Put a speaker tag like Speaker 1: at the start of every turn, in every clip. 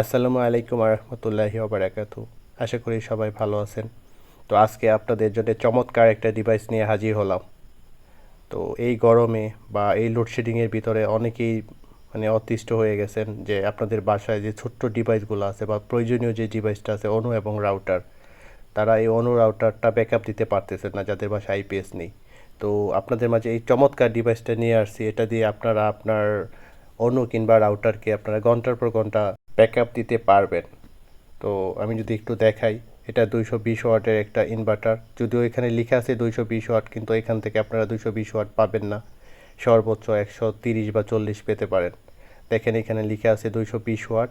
Speaker 1: আসসালামু আলাইকুম রহমতুল্লাহি ওবরাকাতু আশা করি সবাই ভালো আছেন। তো আজকে আপনাদের জন্য চমৎকার একটা ডিভাইস নিয়ে হাজির হলাম। তো এই গরমে বা এই লোডশেডিংয়ের ভিতরে অনেকেই মানে অতিষ্ঠ হয়ে গেছেন যে আপনাদের বাসায় যে ছোট্ট ডিভাইসগুলো আছে বা প্রয়োজনীয় যে ডিভাইসটা আছে অনু এবং রাউটার তারা এই অনু রাউটারটা ব্যাকআপ দিতে পারতেছেন না, যাদের বাসায় আইপিএস নেই। তো আপনাদের মাঝে এই চমৎকার ডিভাইসটা নিয়ে আসছি। এটা দিয়ে আপনারা আপনার অনু কিংবা রাউটারকে আপনারা ঘণ্টার পর ঘণ্টা ব্যাকআপ দিতে পারবেন। তো আমি যদি একটু দেখাই, এটা দুইশো বিশ ওয়াটের একটা ইনভার্টার যদিও এখানে লেখা আছে দুইশো বিশ ওয়াট, কিন্তু এখান থেকে আপনারা দুইশো বিশ ওয়াট পাবেন না। সর্বোচ্চ একশো তিরিশ বা চল্লিশ পেতে পারেন। দেখেন এখানে লেখা আছে দুইশো বিশ ওয়াট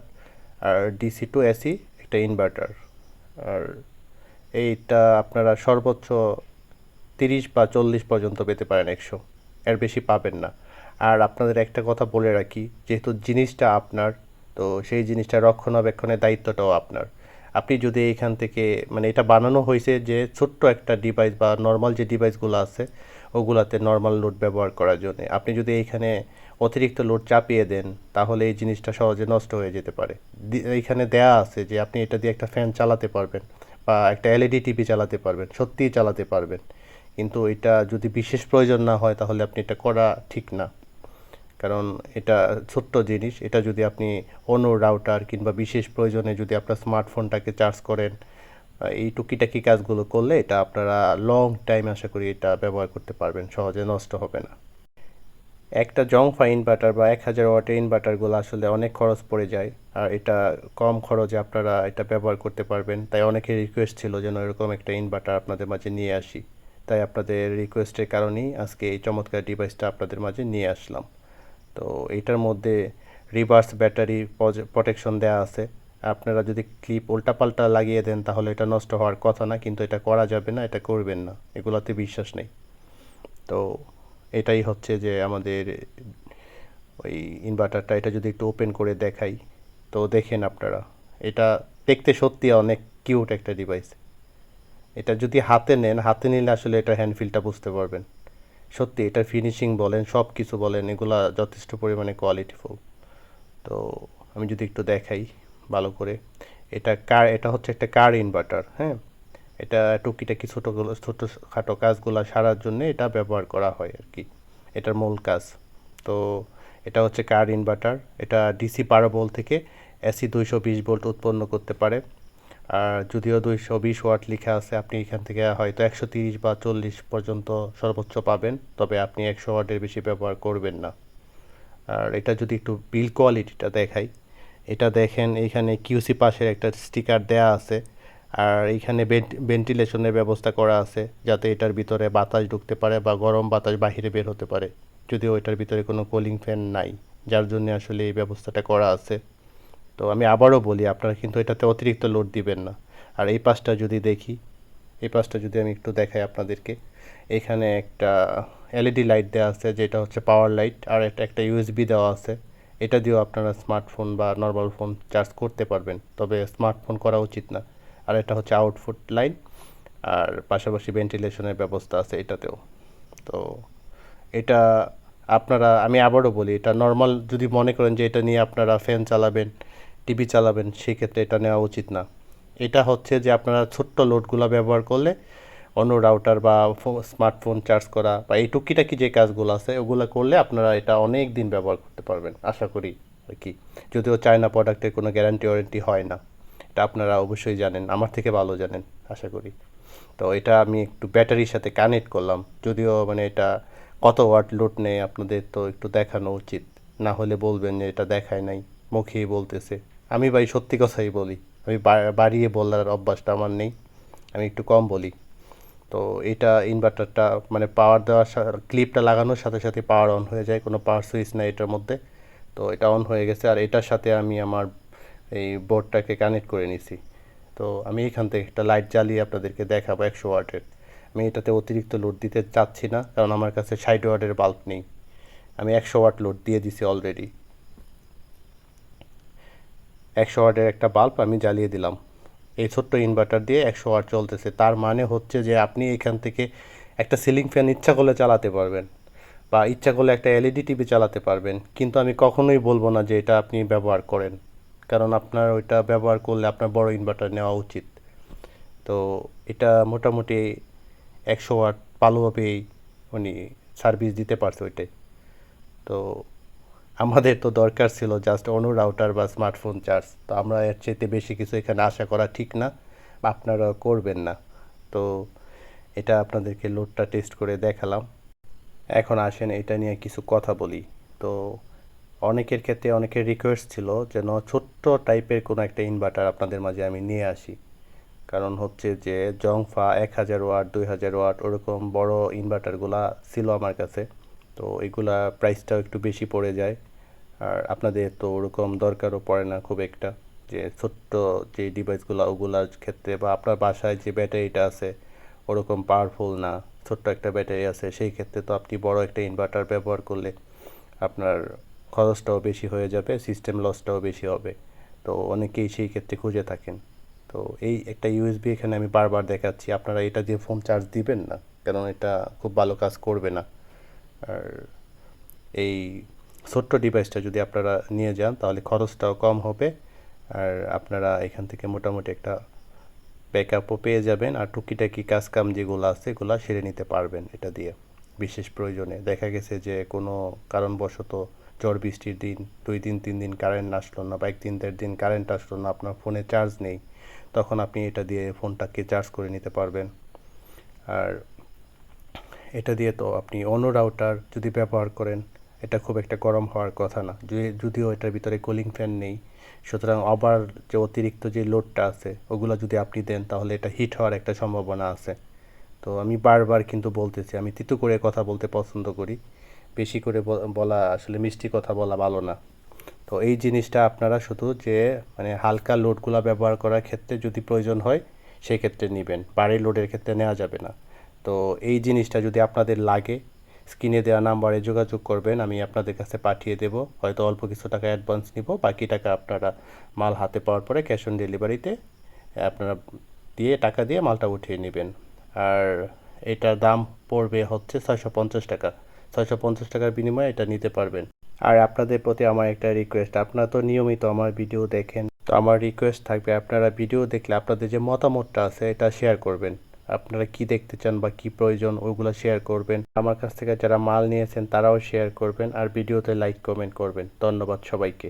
Speaker 1: আর ডিসি টু এসি একটা ইনভার্টার আর এইটা আপনারা সর্বোচ্চ তিরিশ বা চল্লিশ পর্যন্ত পেতে পারেন একশো। এর বেশি পাবেন না। আর আপনাদের একটা কথা বলে রাখি, যেহেতু জিনিসটা আপনার, তো সেই জিনিসটা রক্ষণাবেক্ষণের দায়িত্বটাও আপনার। আপনি যদি এখান থেকে মানে এটা বানানো হয়েছে যে ছোট্ট একটা ডিভাইস বা নর্মাল যে ডিভাইসগুলো আছে, ওগুলাতে নর্মাল লোড ব্যবহার করার জন্য। আপনি যদি এইখানে অতিরিক্ত লোড চাপিয়ে দেন, তাহলে এই জিনিসটা সহজে নষ্ট হয়ে যেতে পারে। এইখানে দেয়া আছে যে আপনি এটা দিয়ে একটা ফ্যান চালাতে পারবেন বা একটা এলইডি টিভি চালাতে পারবেন, সত্যিই চালাতে পারবেন। কিন্তু এটা যদি বিশেষ প্রয়োজন না হয়, তাহলে আপনি এটা করা ঠিক না। কারণ এটা ছোট্ট জিনিস। এটা যদি আপনি অন্য রাউটার কিংবা বিশেষ প্রয়োজনে যদি আপনার স্মার্টফোনটাকে চার্জ করেন এই টুকিটাকি কাজগুলো করলে এটা আপনারা লং টাইম আশা করি এটা ব্যবহার করতে পারবেন, সহজে নষ্ট হবে না। একটা জংফা ইনভার্টার বা এক হাজার ওয়াটের ইনভার্টারগুলো আসলে অনেক খরচ পড়ে যায়, আর এটা কম খরচে আপনারা এটা ব্যবহার করতে পারবেন। তাই অনেকের রিকোয়েস্ট ছিল যেন এরকম একটা ইনভার্টার আপনাদের মাঝে নিয়ে আসি। তাই আপনাদের রিকোয়েস্টের কারণেই আজকে এই চমৎকার ডিভাইসটা আপনাদের মাঝে নিয়ে আসলাম। তো এটার মধ্যে রিভার্স ব্যাটারি প্রোটেকশন দেওয়া আছে। আপনারা যদি ক্লিপ উল্টাপাল্টা লাগিয়ে দেন, তাহলে এটা নষ্ট হওয়ার কথা না, কিন্তু এটা করা যাবে না, এটা করবেন না। এগুলোতে বিশ্বাস নেই। তো এটাই হচ্ছে যে আমাদের ওই ইনভার্টারটা এটা যদি একটু ওপেন করে দেখাই, তো দেখেন আপনারা, এটা দেখতে সত্যি অনেক কিউট একটা ডিভাইস এটা যদি হাতে নেন, হাতে নিলে আসলে এটা হ্যান্ডফিলটা বুঝতে পারবেন। সত্যি এটা ফিনিশিং বলেন সব কিছু বলেন, এগুলা যথেষ্ট পরিমাণে কোয়ালিটিফুল তো আমি যদি একটু দেখাই ভালো করে। এটা কার এটা হচ্ছে একটা কার ইনভার্টার হ্যাঁ? এটা টুকিটাকি ছোটোগুলো ছোটো খাটো কাজগুলো সারার জন্য এটা ব্যবহার করা হয় আর কি এটার মূল কাজ। তো এটা হচ্ছে কার ইনভার্টার এটা ডিসি ভোল্ট থেকে এসি দুইশো বিশ ভোল্ট উৎপন্ন করতে পারে। যদিও দুইশো বিশ ওয়াট লেখা আছে, আপনি এখান থেকে হয়তো একশো তিরিশ বা চল্লিশ পর্যন্ত সর্বোচ্চ পাবেন, তবে আপনি একশো ওয়াটের বেশি ব্যবহার করবেন না। আর এটা যদি একটু বিল কোয়ালিটিটা দেখাই, এটা দেখেন এইখানে কিউসি পাশের একটা স্টিকার দেয়া আছে, আর এইখানে ভেন্টিলেশনের ব্যবস্থা করা আছে, যাতে এটার ভিতরে বাতাস ঢুকতে পারে বা গরম বাতাস বাহিরে বের হতে পারে, যদিও এটার ভিতরে কোনো কুলিং ফ্যান নাই, যার জন্য আসলে এই ব্যবস্থাটা করা আছে। তো আমি আবারও বলি, আপনারা কিন্তু এটাতে অতিরিক্ত লোড দিবেন না। আর এই পাশটা যদি দেখি, এই পাশটা যদি আমি একটু দেখাই আপনাদেরকে, এখানে একটা এলইডি লাইট দেওয়া আছে, যেটা হচ্ছে পাওয়ার লাইট আর এটা একটা ইউএসবি দেওয়া আছে। এটা দিয়েও আপনারা স্মার্টফোন বা নর্মাল ফোন চার্জ করতে পারবেন, তবে স্মার্টফোন করা উচিত না। আর এটা হচ্ছে আউটফুট লাইন আর পাশাপাশি ভেন্টিলেশনের ব্যবস্থা আছে এটাতেও। তো এটা আপনারা, আমি আবারও বলি, এটা নর্মাল যদি মনে করেন যে এটা নিয়ে আপনারা ফ্যান চালাবেন টিভি চালাবেন, সেক্ষেত্রে এটা নেওয়া উচিত না। এটা হচ্ছে যে আপনারা ছোট্ট লোডগুলো ব্যবহার করলে অন্য রাউটার বা স্মার্টফোন চার্জ করা বা এই টুকিটাকি যে কাজগুলো আছে, ওগুলো করলে আপনারা এটা অনেক দিন ব্যবহার করতে পারবেন, আশা করি আর কি। যদিও চায়না প্রোডাক্টের কোনো গ্যারান্টি ওয়ারেন্টি হয় না। এটা আপনারা অবশ্যই জানেন, আমার থেকে ভালো জানেন, আশা করি। তো এটা আমি একটু ব্যাটারির সাথে কানেক্ট করলাম, যদিও মানে এটা কত ওয়াট লোড নেই আপনাদের তো একটু দেখানো উচিত। না হলে বলবেন যে এটা দেখায় নাই, মুখেই বলতেছে। আমি ভাই সত্যি কথাই বলি, আমি বাড়িয়ে বলার অভ্যাসটা আমার নেই, আমি একটু কম বলি। তো এটা ইনভার্টারটা মানে পাওয়ার দেওয়ার ক্লিপটা লাগানোর সাথে সাথে পাওয়ার অন হয়ে যায়, কোনো পাওয়ার সুইচ নাই এটার মধ্যে। তো এটা অন হয়ে গেছে আর এটার সাথে আমি আমার এই বোর্ডটাকে কানেক্ট করে নিছি। তো আমি এখান থেকে একটা লাইট জ্বালিয়ে আপনাদেরকে দেখাবো একশো ওয়াটের। আমি এটাতে অতিরিক্ত লোড দিতে চাচ্ছি না, কারণ আমার কাছে ষাট ওয়াটের বাল্ব নেই। আমি একশো ওয়াট লোড দিয়ে দিছি অলরেডি একশো ওয়াটের একটা বাল্ব আমি জ্বালিয়ে দিলাম। এই ছোট্ট ইনভার্টার দিয়ে একশো ওয়াট চলতেছে। তার মানে হচ্ছে যে আপনি এখান থেকে একটা সিলিং ফ্যান ইচ্ছা করলে চালাতে পারবেন বা ইচ্ছা করলে একটা এলইডি টিভি চালাতে পারবেন। কিন্তু আমি কখনোই বলব না যে এটা আপনি ব্যবহার করেন। কারণ আপনার ওইটা ব্যবহার করলে আপনার বড় ইনভার্টার নেওয়া উচিত। তো এটা মোটামুটি একশো ওয়াট ভালোভাবেই উনি সার্ভিস দিতে পারছে ওইটাই। তো আমাদের তো দরকার ছিল জাস্ট অনু রাউটার বা স্মার্টফোন চার্জ তো আমরা এর চাইতে বেশি কিছু এখানে আশা করা ঠিক না আপনারা করবেন না। তো এটা আপনাদেরকে লোডটা টেস্ট করে দেখালাম। এখন আসেন এটা নিয়ে কিছু কথা বলি। তো অনেকের ক্ষেত্রে অনেকের রিকোয়েস্ট ছিল যেন ছোট্ট টাইপের কোনো একটা ইনভার্টার আপনাদের মাঝে আমি নিয়ে আসি। কারণ হচ্ছে যে জংফা এক হাজার ওয়াট দুই হাজার ওয়াট ওরকম বড় ইনভার্টারগুলা ছিল আমার কাছে। তো এগুলা প্রাইসটাও একটু বেশি পড়ে যায়। আর আপনাদের তো ওরকম দরকারও পড়ে না খুব একটা, যে ছোট্ট যে ডিভাইসগুলো ওগুলার ক্ষেত্রে বা আপনার বাসায় যে ব্যাটারিটা আছে, ওরকম পাওয়ারফুল না, ছোট্ট একটা ব্যাটারি আছে, সেই ক্ষেত্রে তো আপনি বড় একটা ইনভার্টার ব্যবহার করলে আপনার খরচটাও বেশি হয়ে যাবে সিস্টেম লসটাও বেশি হবে। তো অনেকেই সেই ক্ষেত্রে খুঁজে থাকেন। তো এই একটা ইউএসবি এখানে আমি বারবার দেখাচ্ছি, আপনারা এটা দিয়ে ফোন চার্জ দিবেন না কারণ এটা খুব ভালো কাজ করবে না। আর এই ছোট্ট ডিভাইসটা যদি আপনারা নিয়ে যান, তাহলে খরচটাও কম হবে। আর আপনারা এখান থেকে মোটামুটি একটা ব্যাকআপও পেয়ে যাবেন। আর টুকিটাকি কাজ কাম যেগুলো আছে, এগুলো সেরে নিতে পারবেন এটা দিয়ে। বিশেষ প্রয়োজনে। দেখা গেছে যে কোনো কারণবশত ঝড় বৃষ্টির দিন, দুই দিন, তিন দিন কারেন্ট আসলো না বা এক দিন দেড় দিন কারেন্ট আসলো না, আপনার ফোনে চার্জ নেই, তখন আপনি এটা দিয়ে ফোনটাকে চার্জ করে নিতে পারবেন। আর এটা দিয়ে তো আপনি অন্য রাউটার যদি ব্যবহার করেন, এটা খুব একটা গরম হওয়ার কথা না। যদিও এটার ভিতরে কুলিং ফ্যান নেই, সুতরাং আবার যে অতিরিক্ত যে লোডটা আছে, ওগুলো যদি আপনি দেন, তাহলে এটা হিট হওয়ার একটা সম্ভাবনা আছে। তো আমি বারবার কিন্তু বলতেছি, আমি তিতু করে কথা বলতে পছন্দ করি। বেশি করে বলা, আসলে মিষ্টি কথা বলা ভালো না। তো এই জিনিসটা আপনারা শুধু যে মানে হালকা লোডগুলো ব্যবহার করার ক্ষেত্রে যদি প্রয়োজন হয়, সেক্ষেত্রে নেবেন। বাড়ির লোডের ক্ষেত্রে নেওয়া যাবে না। তো এই জিনিসটা যদি আপনাদের লাগে, স্ক্রিনে দেওয়া নাম্বারে যোগাযোগ করবেন, আমি আপনাদের কাছে পাঠিয়ে দেব। হয়তো অল্প কিছু টাকা অ্যাডভান্স নিব, বাকি টাকা আপনারা মাল হাতে পাওয়ার পরে ক্যাশ অন ডেলিভারিতে আপনারা দিয়ে টাকা দিয়ে মালটা উঠিয়ে নেবেন। আর এটার দাম পড়বে হচ্ছে ছয়শো পঞ্চাশ টাকা। ছয়শো পঞ্চাশ টাকার বিনিময়ে এটা নিতে পারবেন। আর আপনাদের প্রতি আমার একটা রিকোয়েস্ট আপনারা তো নিয়মিত আমার ভিডিও দেখেন, তো আমার রিকোয়েস্ট থাকবে আপনারা ভিডিও দেখলে আপনাদের যে মতামতটা আছে, এটা শেয়ার করবেন। আপনারা কি দেখতে চান বা কি প্রয়োজন, ওইগুলো শেয়ার করবেন। আমার কাছ থেকে যারা মাল নিয়েছেন তারাও শেয়ার করবেন আর ভিডিওতে লাইক কমেন্ট করবেন। ধন্যবাদ সবাইকে।